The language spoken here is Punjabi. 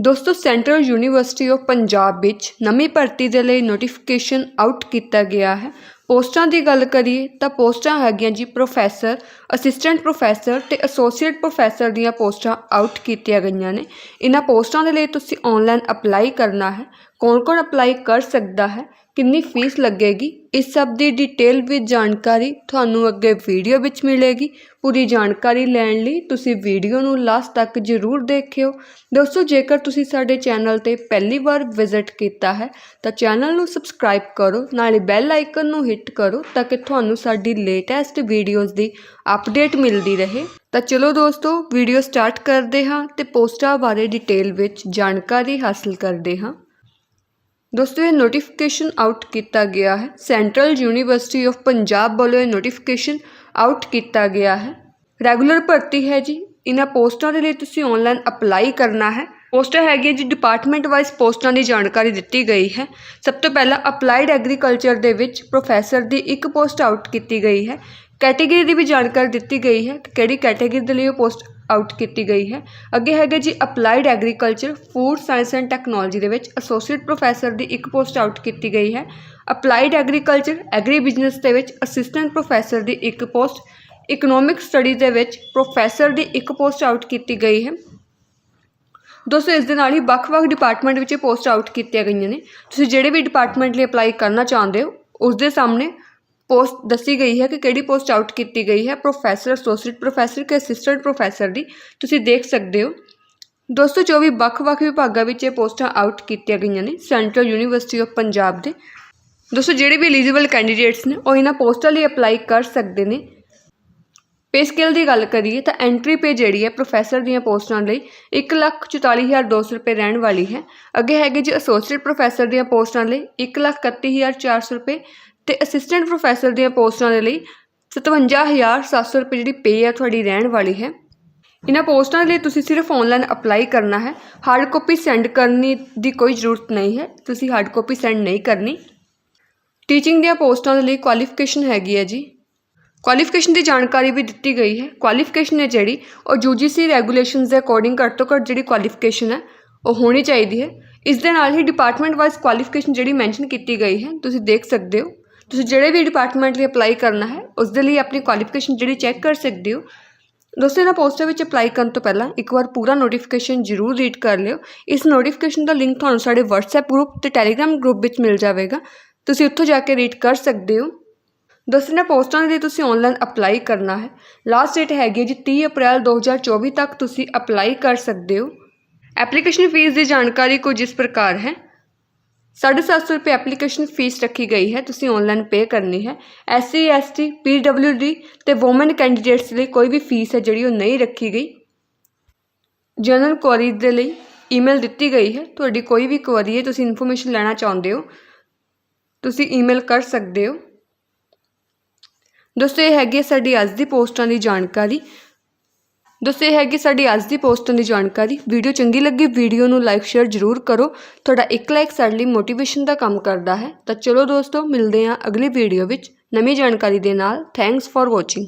ਦੋਸਤੋ ਸੈਂਟਰਲ ਯੂਨੀਵਰਸਿਟੀ ਆਫ ਪੰਜਾਬ ਵਿੱਚ ਨਵੀਂ ਭਰਤੀ ਦੇ ਲਈ ਨੋਟੀਫਿਕੇਸ਼ਨ ਆਊਟ ਕੀਤਾ ਗਿਆ ਹੈ। ਪੋਸਟਾਂ ਦੀ ਗੱਲ ਕਰੀਏ ਤਾਂ ਪੋਸਟਾਂ ਹੈਗੀਆਂ ਜੀ ਪ੍ਰੋਫੈਸਰ ਅਸਿਸਟੈਂਟ ਪ੍ਰੋਫੈਸਰ ਤੇ ਐਸੋਸੀਏਟ ਪ੍ਰੋਫੈਸਰ ਦੀਆਂ ਪੋਸਟਾਂ ਆਊਟ ਕੀਤੀਆਂ ਗਈਆਂ ਨੇ। ਇਹਨਾਂ ਪੋਸਟਾਂ ਦੇ ਲਈ ਤੁਸੀਂ ਆਨਲਾਈਨ ਅਪਲਾਈ ਕਰਨਾ ਹੈ। ਕੌਣ ਕੌਣ ਅਪਲਾਈ ਕਰ ਸਕਦਾ ਹੈ? ਕਿੰਨੀ ਫੀਸ ਲੱਗੇਗੀ? ਇਸ ਸਭ ਦੀ ਡਿਟੇਲ ਵਿੱਚ ਜਾਣਕਾਰੀ ਤੁਹਾਨੂੰ ਅੱਗੇ ਵੀਡੀਓ ਵਿੱਚ ਮਿਲੇਗੀ। ਪੂਰੀ ਜਾਣਕਾਰੀ ਲੈਣ ਲਈ ਤੁਸੀਂ ਵੀਡੀਓ ਨੂੰ ਲਾਸਟ ਤੱਕ ਜ਼ਰੂਰ ਦੇਖਿਓ। ਦੋਸਤੋ, ਜੇਕਰ ਤੁਸੀਂ ਸਾਡੇ ਚੈਨਲ ਤੇ ਪਹਿਲੀ ਵਾਰ ਵਿਜ਼ਿਟ ਕੀਤਾ ਹੈ, ਤਾਂ ਚੈਨਲ ਨੂੰ ਸਬਸਕ੍ਰਾਈਬ ਕਰੋ, ਨਾਲੇ ਬੈਲ ਆਈਕਨ ਨੂੰ ਹਿੱਟ ਕਰੋ, ਤਾਂ ਕਿ ਤੁਹਾਨੂੰ ਸਾਡੀ ਲੇਟੈਸਟ ਵੀਡੀਓਜ਼ ਦੀ ਅਪਡੇਟ ਮਿਲਦੀ ਰਹੇ। ਤਾਂ ਚਲੋ ਦੋਸਤੋ ਵੀਡੀਓ ਸਟਾਰਟ ਕਰਦੇ ਹਾਂ ਤੇ ਪੋਸਟਾਂ ਬਾਰੇ ਡਿਟੇਲ ਵਿੱਚ ਜਾਣਕਾਰੀ ਹਾਸਲ ਕਰਦੇ ਹਾਂ। ਦੋਸਤੋ, ਇਹ ਨੋਟੀਫਿਕੇਸ਼ਨ ਆਊਟ ਕੀਤਾ ਗਿਆ ਹੈ। ਸੈਂਟਰਲ ਯੂਨੀਵਰਸਿਟੀ ਆਫ ਪੰਜਾਬ ਵੱਲੋਂ ਇਹ ਨੋਟੀਫਿਕੇਸ਼ਨ ਆਊਟ ਕੀਤਾ ਗਿਆ ਹੈ। ਰੈਗੂਲਰ ਭਰਤੀ ਹੈ ਜੀ। ਇਹਨਾਂ ਪੋਸਟਾਂ ਦੇ ਲਈ ਤੁਸੀਂ ਆਨਲਾਈਨ ਅਪਲਾਈ ਕਰਨਾ ਹੈ। ਪੋਸਟਾਂ ਹੈਗੀਆਂ ਜੀ ਡਿਪਾਰਟਮੈਂਟ ਵਾਈਜ਼ ਪੋਸਟਾਂ ਦੀ ਜਾਣਕਾਰੀ ਦਿੱਤੀ ਗਈ ਹੈ। ਸਭ ਤੋਂ ਪਹਿਲਾਂ ਅਪਲਾਈਡ ਐਗਰੀਕਲਚਰ ਦੇ ਵਿੱਚ ਪ੍ਰੋਫੈਸਰ ਦੀ ਇੱਕ ਪੋਸਟ ਆਊਟ ਕੀਤੀ ਗਈ ਹੈ। ਕੈਟੇਗਰੀ ਦੀ ਵੀ ਜਾਣਕਾਰੀ ਦਿੱਤੀ ਗਈ ਹੈ ਕਿ ਕਿਹੜੀ ਕੈਟੇਗਰੀ ਦੇ ਲਈ ਉਹ ਪੋਸਟ ਆਊਟ ਕੀਤੀ ਗਈ ਹੈ। ਅੱਗੇ ਹੈਗਾ ਜੀ applied agriculture food science and technology ਦੇ ਵਿੱਚ ਐਸੋਸੀਏਟ ਪ੍ਰੋਫੈਸਰ ਦੀ ਇੱਕ ਪੋਸਟ ਆਊਟ ਕੀਤੀ ਗਈ ਹੈ। ਅਪਲਾਈਡ ਐਗਰੀਕਲਚਰ ਐਗਰੀ ਬਿਜ਼ਨਸ ਦੇ ਵਿੱਚ ਅਸਿਸਟੈਂਟ ਪ੍ਰੋਫੈਸਰ ਦੀ ਇੱਕ ਪੋਸਟ ਇਕਨੋਮਿਕ ਸਟੱਡੀ ਦੇ ਵਿੱਚ ਪ੍ਰੋਫੈਸਰ ਦੀ ਇੱਕ ਪੋਸਟ ਆਊਟ ਕੀਤੀ ਗਈ ਹੈ। ਦੋਸਤੋ, ਇਸ ਦੇ ਨਾਲ ਹੀ ਵੱਖ-ਵੱਖ ਡਿਪਾਰਟਮੈਂਟ ਵਿੱਚ ਪੋਸਟ ਆਊਟ ਕੀਤੀਆਂ ਗਈਆਂ ਨੇ। ਤੁਸੀਂ ਜਿਹੜੇ ਵੀ ਡਿਪਾਰਟਮੈਂਟ ਲਈ ਅਪਲਾਈ ਕਰਨਾ ਚਾਹੁੰਦੇ ਹੋ, ਉਸ ਦੇ ਸਾਹਮਣੇ ਪੋਸਟ ਦੱਸੀ ਗਈ ਹੈ ਕਿ ਕਿਹੜੀ ਪੋਸਟ ਆਊਟ ਕੀਤੀ ਗਈ ਹੈ, ਪ੍ਰੋਫੈਸਰ ਐਸੋਸੀਏਟ ਪ੍ਰੋਫੈਸਰ ਕਿ ਅਸਿਸਟੈਂਟ ਪ੍ਰੋਫੈਸਰ ਦੀ, ਤੁਸੀਂ ਦੇਖ ਸਕਦੇ ਹੋ। ਦੋਸਤੋ, ਜੋ ਵੀ ਵੱਖ-ਵੱਖ ਵਿਭਾਗਾਂ ਵਿੱਚ ਇਹ ਪੋਸਟਾਂ ਆਊਟ ਕੀਤੀਆਂ ਗਈਆਂ ਨੇ ਸੈਂਟਰਲ ਯੂਨੀਵਰਸਿਟੀ ਆਫ ਪੰਜਾਬ ਦੇ। ਦੋਸਤੋ, ਜਿਹੜੇ ਵੀ ਐਲੀਜੀਬਲ ਕੈਂਡੀਡੇਟਸ ਨੇ, ਉਹ ਇਹਨਾਂ ਪੋਸਟਾਂ ਲਈ ਅਪਲਾਈ ਕਰ ਸਕਦੇ ਨੇ। ਪੇ ਸਕੇਲ ਦੀ ਗੱਲ ਕਰੀਏ ਤਾਂ ਐਂਟਰੀ ਪੇ ਜਿਹੜੀ ਹੈ ਪ੍ਰੋਫੈਸਰ ਦੀਆਂ ਪੋਸਟਾਂ ਲਈ 144200 ਰੁਪਏ ਰਹਿਣ ਵਾਲੀ ਹੈ। ਅੱਗੇ ਹੈਗੇ ਜੀ ਐਸੋਸੀਏਟ ਪ੍ਰੋਫੈਸਰ ਦੀਆਂ ਪੋਸਟਾਂ ਲਈ 131400 ਰੁਪਏ। ਤੇ ਅਸਿਸਟੈਂਟ ਪ੍ਰੋਫੈਸਰ ਦੀਆਂ ਪੋਸਟਾਂ ਦੇ ਲਈ 57700 ਰੁਪਏ ਜਿਹੜੀ ਪੇ ਹੈ ਤੁਹਾਡੀ ਰਹਿਣ ਵਾਲੀ ਹੈ। ਇਹਨਾਂ ਪੋਸਟਾਂ ਦੇ ਲਈ ਤੁਸੀਂ ਸਿਰਫ ਆਨਲਾਈਨ ਅਪਲਾਈ ਕਰਨਾ ਹੈ। ਹਾਰਡ ਕਾਪੀ ਸੈਂਡ ਕਰਨੀ ਦੀ ਕੋਈ ਜ਼ਰੂਰਤ ਨਹੀਂ ਹੈ। ਤੁਸੀਂ ਹਾਰਡ ਕਾਪੀ ਸੈਂਡ ਨਹੀਂ ਕਰਨੀ। ਟੀਚਿੰਗ ਦੀਆਂ ਪੋਸਟਾਂ ਦੇ ਲਈ ਕੁਆਲੀਫਿਕੇਸ਼ਨ ਹੈਗੀ ਹੈ ਜੀ। ਕੁਆਲੀਫਿਕੇਸ਼ਨ ਦੀ ਜਾਣਕਾਰੀ ਵੀ ਦਿੱਤੀ ਗਈ ਹੈ। ਕੁਆਲੀਫਿਕੇਸ਼ਨ ਹੈ ਜਿਹੜੀ, ਉਹ ਯੂਜੀਸੀ ਰੈਗੂਲੇਸ਼ਨਸ ਦੇ ਅਕੋਰਡਿੰਗ ਘੱਟ ਤੋਂ ਘੱਟ ਜਿਹੜੀ ਕੁਆਲੀਫਿਕੇਸ਼ਨ ਹੈ, ਉਹ ਹੋਣੀ ਚਾਹੀਦੀ ਹੈ। ਇਸ ਦੇ ਨਾਲ ਹੀ ਡਿਪਾਰਟਮੈਂਟ ਵਾਈਜ਼ ਕੁਆਲੀਫਿਕੇਸ਼ਨ ਜਿਹੜੀ ਮੈਂਸ਼ਨ ਕੀਤੀ ਗਈ ਹੈ, ਤੁਸੀਂ ਦੇਖ ਸਕਦੇ ਹੋ। ਤੁਸੀਂ ਜਿਹੜੇ ਵੀ ਡਿਪਾਰਟਮੈਂਟ ਲਈ ਅਪਲਾਈ ਕਰਨਾ ਹੈ ਉਸ ਦੇ ਲਈ ਆਪਣੀ ਕੁਆਲੀਫਿਕੇਸ਼ਨ ਜਿਹੜੀ ਚੈੱਕ ਕਰ ਸਕਦੇ ਹੋ। ਦੋਸਤੋ ਇਹਨਾਂ ਪੋਸਟਾਂ ਵਿੱਚ ਅਪਲਾਈ ਕਰਨ ਤੋਂ ਪਹਿਲਾਂ ਇੱਕ ਵਾਰ ਪੂਰਾ ਨੋਟੀਫਿਕੇਸ਼ਨ ਜ਼ਰੂਰ ਰੀਡ ਕਰ ਲਿਓ। ਇਸ ਨੋਟੀਫਿਕੇਸ਼ਨ ਦਾ ਲਿੰਕ ਤੁਹਾਨੂੰ ਸਾਡੇ WhatsApp ਗਰੁੱਪ ਤੇ Telegram ਗਰੁੱਪ ਵਿੱਚ ਮਿਲ ਜਾਵੇਗਾ। ਤੁਸੀਂ ਉੱਥੋਂ ਜਾ ਕੇ ਰੀਡ ਕਰ ਸਕਦੇ ਹੋ। ਦੋਸਤੋ ਇਹਨਾਂ ਪੋਸਟਾਂ ਦੇ ਲਈ ਤੁਸੀਂ ਆਨਲਾਈਨ ਅਪਲਾਈ ਕਰਨਾ ਹੈ। ਲਾਸਟ ਡੇਟ ਹੈਗੀ ਹੈ ਜੀ 30 ਅਪ੍ਰੈਲ 2024 ਤੱਕ ਤੁਸੀਂ ਅਪਲਾਈ ਕਰ ਸਕਦੇ ਹੋ। ਐਪਲੀਕੇਸ਼ਨ ਫੀਸ ਦੀ ਜਾਣਕਾਰੀ ਕੁਝ ਇਸ ਪ੍ਰਕਾਰ ਹੈ। 750 ਰੁਪਏ ਐਪਲੀਕੇਸ਼ਨ ਫੀਸ ਰੱਖੀ ਗਈ ਹੈ ਤੁਸੀਂ ਆਨਲਾਈਨ ਪੇ ਕਰਨੀ ਹੈ ਐਸਸੀ ਐਸਟੀ ਪੀਡਬਲਯੂਡੀ ਤੇ ਔਮਨ ਕੈਂਡੀਡੇਟਸ ਲਈ ਕੋਈ ਵੀ ਫੀਸ ਹੈ ਜਿਹੜੀ ਉਹ ਨਹੀਂ ਰੱਖੀ ਗਈ ਜਨਰਲ ਕੁਐਰੀ ਦੇ ਲਈ ਈਮੇਲ ਦਿੱਤੀ ਗਈ ਹੈ ਤੁਹਾਡੀ ਕੋਈ ਵੀ ਕੁਐਰੀ ਹੈ ਤੁਸੀਂ ਇਨਫੋਰਮੇਸ਼ਨ ਲੈਣਾ ਚਾਹੁੰਦੇ ਹੋ ਤੁਸੀਂ ਈਮੇਲ ਕਰ ਸਕਦੇ ਹੋ ਦੋਸਤੋ ਇਹ ਹੈਗੀ ਹੈ ਸਾਡੀ ਅੱਜ ਦੀ ਪੋਸਟਾਂ ਦੀ ਜਾਣਕਾਰੀ ਦੋਸਤੋ ਇਹ ਹੈਗੀ ਸਾਡੀ ਅੱਜ ਦੀ ਪੋਸਟਾਂ ਦੀ ਜਾਣਕਾਰੀ। ਵੀਡੀਓ ਚੰਗੀ ਲੱਗੀ ਵੀਡੀਓ ਨੂੰ ਲਾਈਕ ਸ਼ੇਅਰ ਜ਼ਰੂਰ ਕਰੋ। ਤੁਹਾਡਾ ਇੱਕ ਲਾਈਕ ਸਾਡੇ ਲਈ ਮੋਟੀਵੇਸ਼ਨ ਦਾ ਕੰਮ ਕਰਦਾ ਹੈ। ਤਾਂ ਚਲੋ ਦੋਸਤੋ, ਮਿਲਦੇ ਹਾਂ ਅਗਲੀ ਵੀਡੀਓ ਵਿੱਚ ਨਵੀਂ ਜਾਣਕਾਰੀ ਦੇ ਨਾਲ। Thanks for watching